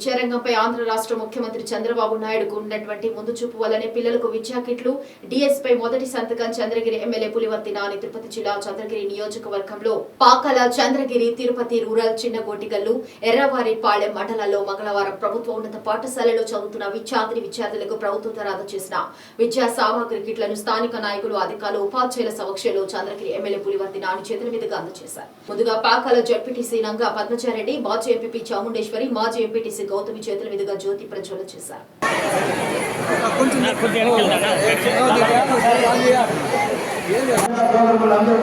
విద్యారంగంపై ఆంధ్ర రాష్ట్ర ముఖ్యమంత్రి చంద్రబాబు నాయుడుకు ఉన్నటువంటి ముందు చూపు వల్లనే పిల్లలకు విద్యా కిట్లు డిఎస్పై మొదటి సంతకం చంద్రగిరి ఎమ్మెల్యే పులివర్తి నాని తిరుపతి జిల్లా చంద్రగిరి నియోజకవర్గంలో పాకల చంద్రగిరి తిరుపతి రూరల్ చిన్నగోటిగల్లు ఎర్రవారిపాళెం మండలాల్లో మంగళవారం ప్రభుత్వ ఉన్నత పాఠశాలలో చదువుతున్న విద్యార్థిని విద్యార్థులకు ప్రభుత్వం తర చేసిన విద్యా సామాగ్రి కిట్లను స్థానిక నాయకులు అధికారులు ఉపాధ్యాయుల సమక్షంలో చంద్రగిరి ఎమ్మెల్యే పులివర్తి నాని చేతుల మీదుగా అందజేశారు. ముందుగా పాకాల జడ్పీటీసీ నంగా పద్మచారెడ్డి మాజీ ఎంపీ చాముండేశ్వరి మాజీ ఎంపీటీసీ గౌతమి చేతుల మీదుగా జ్యోతి ప్రజ్వల చేశారు.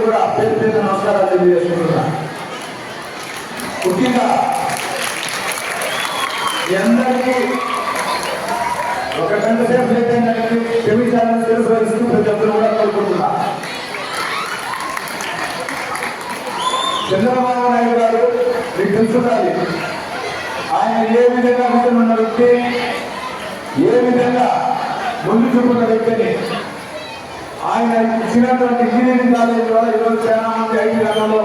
కూడా ఒక గంట సేపు లేట్ అయిందని క్షమించాలని తెలుసు ప్రతి ఒక్కరు కూడా కోరుకుంటున్నా. చంద్రబాబు నాయుడు గారు మీకు తెలుసున్నది ఏ విధంగా ఉన్న వ్యక్తి ఏ విధంగా ముందు చూపున్న వ్యక్తిని ఆయన ఇచ్చినటువంటి ఇంజనీరింగ్ కాలేజ్ ద్వారా ఈరోజు చాలా మంది ఐటీ రంగంలో